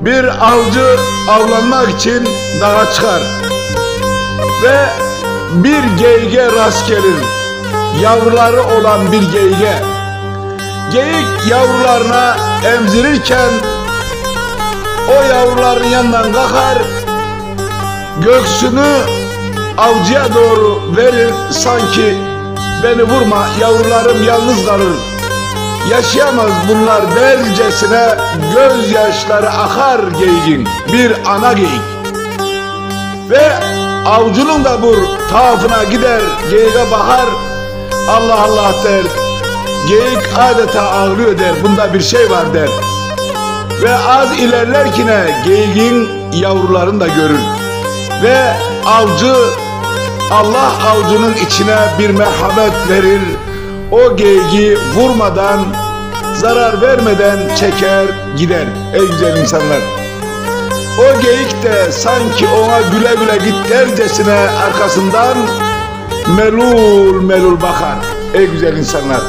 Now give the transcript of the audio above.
Bir avcı avlanmak için dağa çıkar ve bir geyige rast gelir. Yavruları olan bir geyige. Geyik yavrularına emzirirken o yavruların yanından kalkar, göğsünü avcıya doğru verir sanki beni vurma yavrularım yalnız kalır. Yaşayamaz bunlar dercesine gözyaşları akar geyiğin bir ana geyik. Ve avcunun da bu tahafına gider geyiğe bakar Allah Allah der. Geyik adeta ağlıyor der bunda bir şey var der. Ve az ilerlerkine geyiğin yavrularını da görür. Ve avcı Allah avcunun içine bir merhamet verir. O geyiği vurmadan, zarar vermeden çeker gider. Ey güzel insanlar. O geyik de sanki ona güle güle git dercesine arkasından melul melul bakar. Ey güzel insanlar.